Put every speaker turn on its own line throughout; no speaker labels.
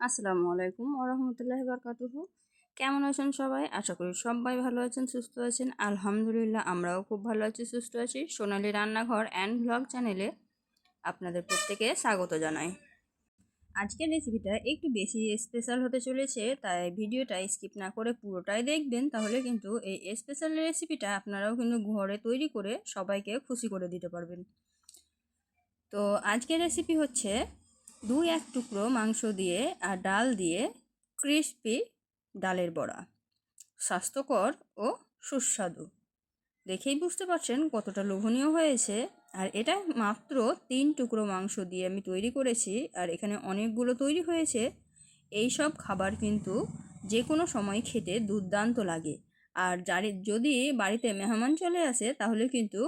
আসসালামু আলাইকুম ওরহমতুল্লাহ বরকাতুহু। কেমন আছেন সবাই? আশা করি সবাই ভালো আছেন, সুস্থ আছেন। আলহামদুলিল্লাহ আমরাও খুব ভালো আছি, সুস্থ আছি। সোনালি রান্নাঘর অ্যান্ড ব্লগ চ্যানেলে আপনাদের প্রত্যেকে স্বাগত জানাই। আজকের রেসিপিটা একটু বেশি স্পেশাল হতে চলেছে, তাই ভিডিওটা স্কিপ না করে পুরোটাই দেখবেন। তাহলে কিন্তু এই স্পেশাল রেসিপিটা আপনারাও কিন্তু ঘরে তৈরি করে সবাইকে খুশি করে দিতে পারবেন। তো আজকের রেসিপি হচ্ছে দুই এক টুকরো মাংস দিয়ে আর ডাল দিয়ে ক্রিসপি ডালের বড়া। স্বাস্থ্যকর ও সুস্বাদু। দেখেই বুঝতে পারছেন কতটা লোভনীয় হয়েছে। আর এটা মাত্র তিন টুকরো মাংস দিয়ে আমি তৈরি করেছি আর এখানে অনেকগুলো তৈরি হয়েছে। এই সব খাবার কিন্তু যে কোনো সময় খেতে দুর্দান্ত লাগে। আর যারি যদি বাড়িতে মেহমান চলে আসে তাহলে কিন্তু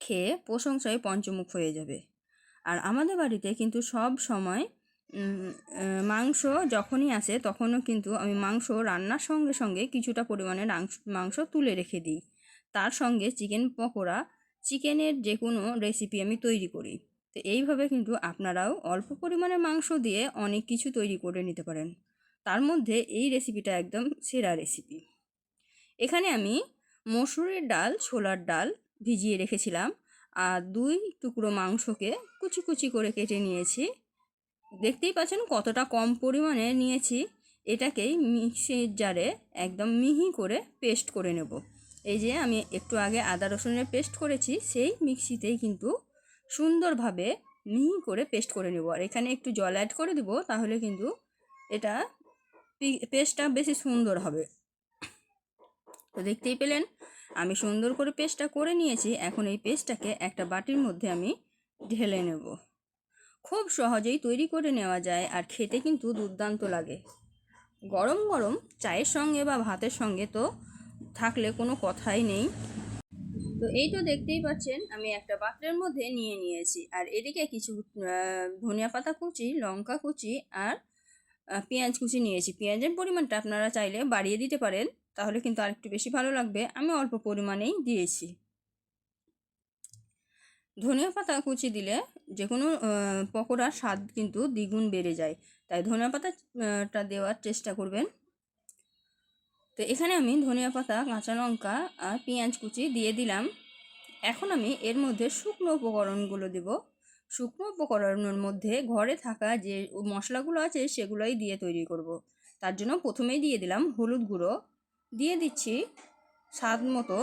খেয়ে প্রশংসায় পঞ্চমুখ হয়ে যাবে। আর আমাদের বাড়িতে কিন্তু সব সময় মাংস যখনই আসে তখনও কিন্তু আমি মাংস রান্নার সঙ্গে সঙ্গে কিছুটা পরিমাণে মাংস তুলে রেখে দিই। তার সঙ্গে চিকেন পকোড়া, চিকেনের যে কোনো রেসিপি আমি তৈরি করি। তো এইভাবে কিন্তু আপনারাও অল্প পরিমাণে মাংস দিয়ে অনেক কিছু তৈরি করে নিতে পারেন। তার মধ্যে এই রেসিপিটা একদম সেরা রেসিপি এখানে আমি মসুরের ডাল, ছোলার ডাল ভিজিয়ে রেখেছিলাম। আর দুই টুকরো মাংসকে কুচি কুচি করে কেটে নিয়েছি। দেখতেই পাচ্ছেন কতটা কম পরিমাণে নিয়েছি। এটাকেই মিক্সির জারে একদম মিহি করে পেস্ট করে নেব। এই যে আমি একটু আগে আদা রসুনের পেস্ট করেছি, সেই মিক্সিতেই কিন্তু সুন্দরভাবে মিহি করে পেস্ট করে নেব। আর এখানে একটু জল অ্যাড করে দেবো, তাহলে কিন্তু এটা পেস্টটা বেশি সুন্দর হবে। তো দেখতেই পেলেন আমি সুন্দর করে পেস্টটা করে নিয়েছি। এখন এই পেস্টটাকে একটা বাটির মধ্যে আমি ঢেলে নেব। খুব সহজেই তৈরি করে নেওয়া যায় আর খেতে কিন্তু দুর্দান্ত লাগে। গরম গরম চায়ের সঙ্গে বা ভাতের সঙ্গে তো থাকলে কোনো কথাই নেই। তো এই তো দেখতেই পাচ্ছেন, আমি একটা পাত্রের মধ্যে নিয়ে নিয়েছি। আর এদিকে কিছু ধনিয়া পাতা কুচি, লঙ্কা কুচি আর পেঁয়াজ কুচি নিয়েছি। পেঁয়াজের পরিমাণটা আপনারা চাইলে বাড়িয়ে দিতে পারেন। তাহলে কিন্তু আরেকটু বেশি ভালো লাগবে। আমি অল্প পরিমাণেই দিয়েছি। ধনিয়া পাতা কুচি দিলে যে কোনো পকোড়ার স্বাদ কিন্তু দ্বিগুণ বেড়ে যায়। তাই ধনিয়া পাতাটা দেওয়ার চেষ্টা করবেন। তো এখানে আমি ধনিয়া পাতা, কাঁচা লঙ্কা আর পেঁয়াজ কুচি দিয়ে দিলাম। এখন আমি এর মধ্যে শুকনো উপকরণগুলো দেব। শুকনো উপকরণের মধ্যে ঘরে থাকা যে মশলাগুলো আছে সেগুলোই দিয়ে তৈরি করব। তার জন্য প্রথমেই দিয়ে দিলাম হলুদ গুঁড়ো। দিয়ে দিচ্ছি স্বাদ মতো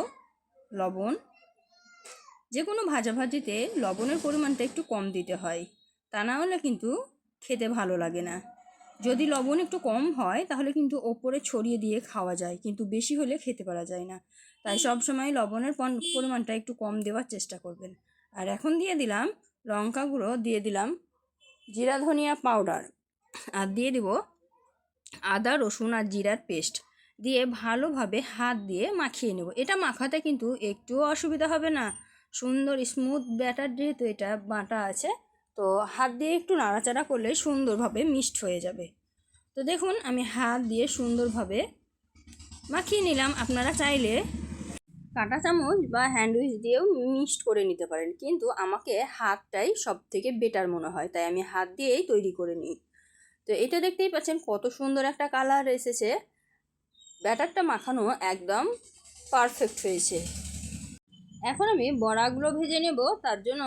লবণ। যে কোনো ভাজাভাজিতে লবণের পরিমাণটা একটু কম দিতে হয়, তা না হলে কিন্তু খেতে ভালো লাগে না। যদি লবণ একটু কম হয়, তাহলে কিন্তু ওপরে ছড়িয়ে দিয়ে খাওয়া যায়, কিন্তু বেশি হলে খেতে পারা যায় না। তাই সব সময় লবণের পরিমাণটা একটু কম দেওয়ার চেষ্টা করবেন। আর এখন দিয়ে দিলাম লঙ্কা গুঁড়ো, দিয়ে দিলাম জিরা ধনিয়া পাউডার। আর দিয়ে দেব আদা, রসুন আর জিরার পেস্ট। দিয়ে ভালোভাবে হাত দিয়ে মাখিয়ে নেব। এটা মাখাতে কিন্তু একটুও অসুবিধা হবে না। সুন্দর স্মুথ ব্যাটার যেহেতু এটা বাটা আছে, তো হাত দিয়ে একটু নাড়াচাড়া করলে সুন্দরভাবে মিক্সড হয়ে যাবে। তো দেখুন, আমি হাত দিয়ে সুন্দরভাবে মাখিয়ে নিলাম। আপনারা চাইলে কাঁটা চামচ বা হ্যান্ডউইচ দিয়েও মিক্সড করে নিতে পারেন, কিন্তু আমাকে হাতটাই সব থেকে বেটার মনে হয়, তাই আমি হাত দিয়েই তৈরি করে নিই। তো এটা দেখতেই পাচ্ছেন কত সুন্দর একটা কালার এসেছে। ব্যাটারটা মাখানো একদম পারফেক্ট হয়েছে। এখন আমি বড়াগুলো ভেজে নেব, তার জন্য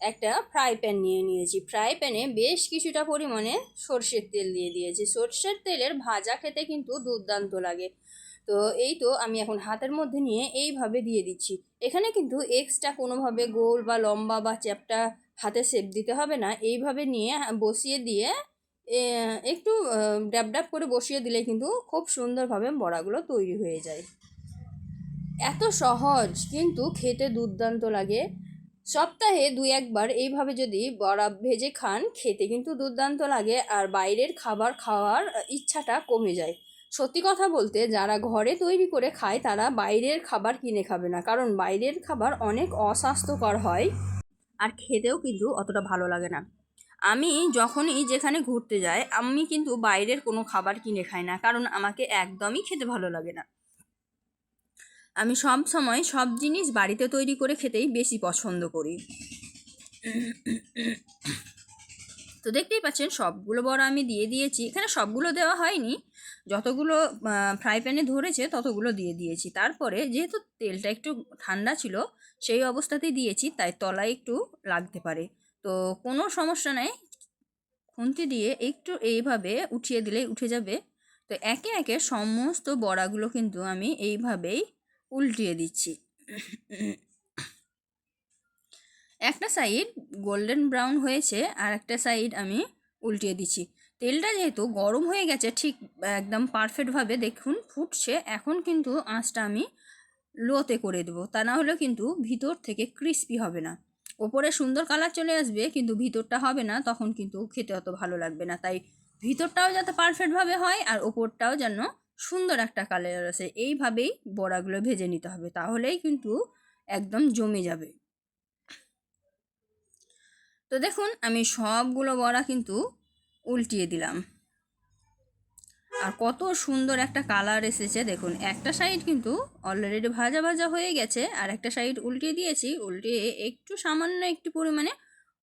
একটা ফ্রাই প্যান নিয়ে নিয়েছি। ফ্রাই প্যানে বেশ কিছুটা পরিমাণে সর্ষের তেল দিয়ে দিয়েছি। সর্ষের তেলের ভাজা খেতে কিন্তু দুর্দান্ত লাগে। তো এই তো আমি এখন হাতের মধ্যে নিয়ে এইভাবে দিয়ে দিচ্ছি। এখানে কিন্তু এক্সট্রা কোনোভাবে গোল বা লম্বা বা চ্যাপটা হাতে শেপ দিতে হবে না। এইভাবে নিয়ে বসিয়ে দিয়ে একটু ড্যাব ড্যাব করে বসিয়ে দিলে কিন্তু খুব সুন্দরভাবে বড়াগুলো তৈরি হয়ে যায়। এত সহজ, কিন্তু খেতে দুর্দান্ত লাগে। সপ্তাহে দুই একবার এইভাবে যদি বড়া ভেজে খান, খেতে কিন্তু দুর্দান্ত লাগে আর বাইরের খাবার খাওয়ার ইচ্ছাটা কমে যায়। সত্যি কথা বলতে, যারা ঘরে তৈরি করে খায়, তারা বাইরের খাবার কিনে খাবে না, কারণ বাইরের খাবার অনেক অস্বাস্থ্যকর হয় আর খেতেও কিন্তু অতটা ভালো লাগে না। আমি যখনই যেখানে ঘুরতে যাই, আমি কিন্তু বাইরের কোনো খাবার কিনে খাই না, কারণ আমাকে একদমই খেতে ভালো লাগে না। আমি সব সময় সব জিনিস বাড়িতে তৈরি করে খেতেই বেশি পছন্দ করি। তো দেখতেই পাচ্ছেন, সবগুলো বড়া আমি দিয়ে দিয়েছি। এখানে সবগুলো দেওয়া হয়নি। যতগুলো ফ্রাই প্যানে ধরেছে, ততগুলো দিয়ে দিয়েছি। তারপরে যেহেতু তেলটা একটু ঠান্ডা ছিল, সেই অবস্থাতেই দিয়েছি, তাই তলায় একটু লাগতে পারে। তো কোনো সমস্যা নেই। খুন্তি দিয়ে একটু এইভাবে উঠিয়ে দিলেই উঠে যাবে। তো একে একে সমস্ত বড়াগুলো কিন্তু আমি এইভাবেই উল্টিয়ে দিচ্ছি। একটা সাইড গোল্ডেন ব্রাউন হয়েছে আর একটা সাইড আমি উল্টিয়ে দিচ্ছি। তেলটা যেহেতু গরম হয়ে গেছে, ঠিক একদম পারফেক্টভাবে দেখুন ফুটছে, এখন কিন্তু আঁচটা আমি লোতে করে দেবো। তা না হলে কিন্তু ভিতর থেকে ক্রিস্পি হবে না। ওপরে সুন্দর কালার চলে আসবে, কিন্তু ভিতরটা হবে না, তখন কিন্তু খেতে অত ভালো লাগবে না। তাই ভিতরটাও যাতে পারফেক্টভাবে হয়, আর ওপরটাও যেন সুন্দর একটা কালার আসে, এইভাবেই বড়াগুলো ভেজে নিতে হবে, তাহলেই কিন্তু একদম জমে যাবে। তো দেখুন, আমি সবগুলো বড়া কিন্তু উল্টিয়ে দিলাম। আর কত সুন্দর একটা কালার এসেছে, দেখুন। একটা সাইড কিন্তু অলরেডি ভাজা ভাজা হয়ে গেছে, আর একটা সাইড উল্টিয়ে দিয়েছি উল্টিয়ে একটু সামান্য একটু পরিমাণে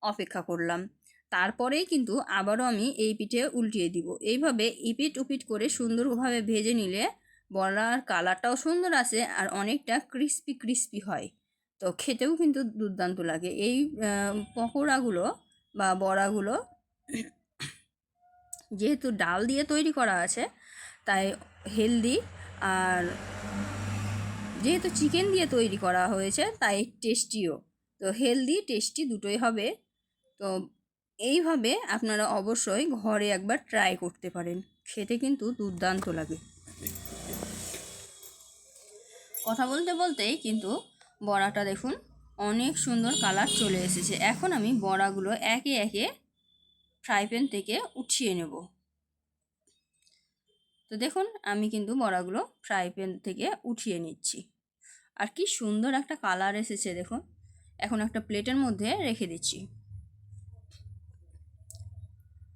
অপেক্ষা করলাম। তারপরেই কিন্তু আবারও আমি এই পিঠে উল্টিয়ে দিব। এইভাবে ইপিট উপিট করে সুন্দরভাবে ভেজে নিলে বড়ার কালারটাও সুন্দর আসে আর অনেকটা ক্রিস্পি ক্রিস্পি হয়। তো খেতেও কিন্তু দুর্দান্ত লাগে। এই পকোড়াগুলো বা বড়াগুলো যেহেতু ডাল দিয়ে তৈরি করা আছে, তাই হেলদি আর যেহেতু চিকেন দিয়ে তৈরি করা হয়েছে, তাই টেস্টিও। তো হেলদি, টেস্টি দুটোই হবে। তো এইভাবে আপনারা অবশ্যই ঘরে একবার ট্রাই করতে পারেন। খেতে কিন্তু দুর্দান্ত লাগে। কথা বলতে বলতেই কিন্তু বড়াটা দেখুন, অনেক সুন্দর কালার চলে এসেছে। এখন আমি বড়াগুলো একে একে ফ্রাই প্যান থেকে উঠিয়ে নেব। তো দেখুন, আমি কিন্তু বড়াগুলো ফ্রাই প্যান থেকে উঠিয়ে নিচ্ছি। আর কি সুন্দর একটা কালার এসেছে দেখুন। এখন একটা প্লেটের মধ্যে রেখে দিচ্ছি।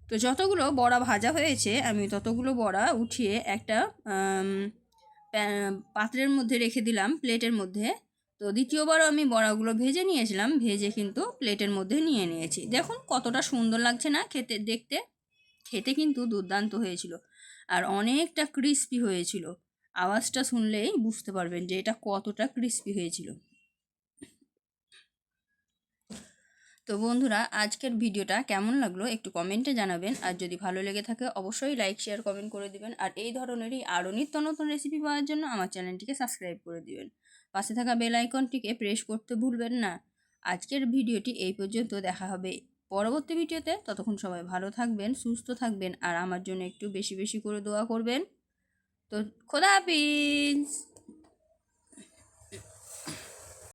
তো যতগুলো বড়া ভাজা হয়েছে, আমি ততগুলো বড়া উঠিয়ে একটা পাত্রের মধ্যে রেখে দিলাম প্লেটের মধ্যে। তো দ্বিতীয়বারও আমি বড়াগুলো ভেজে নিয়েছিলাম, ভেজে কিন্তু প্লেটের মধ্যে নিয়ে নিয়েছি। দেখুন কতটা সুন্দর লাগছে না খেতে, দেখতে? খেতে কিন্তু দুর্দান্ত হয়েছিল আর অনেকটা ক্রিস্পি হয়েছিল। আওয়াজটা শুনলেই বুঝতে পারবেন যে এটা কতটা ক্রিস্পি হয়েছিল। তো বন্ধুরা, আজকের ভিডিওটা কেমন লাগল একটু কমেন্টে জানাবেন। আর যদি ভালো লেগে থাকে অবশ্যই লাইক শেয়ার কমেন্ট করে দিবেন। আর এই ধরনেরই আরও নিত্য নতুন রেসিপি পাওয়ার জন্য আমার চ্যানেলটিকে সাবস্ক্রাইব করে দিবেন। পাশে থাকা বেল আইকনটিকে প্রেস করতে ভুলবেন না। আজকের ভিডিওটি এই পর্যন্ত, দেখা হবে পরবর্তী ভিডিওতে। ততক্ষণ সবাই ভালো থাকবেন, সুস্থ থাকবেন, আর আমার জন্য একটু বেশি বেশি করে দোয়া করবেন। তো, খোদা হাফিজ!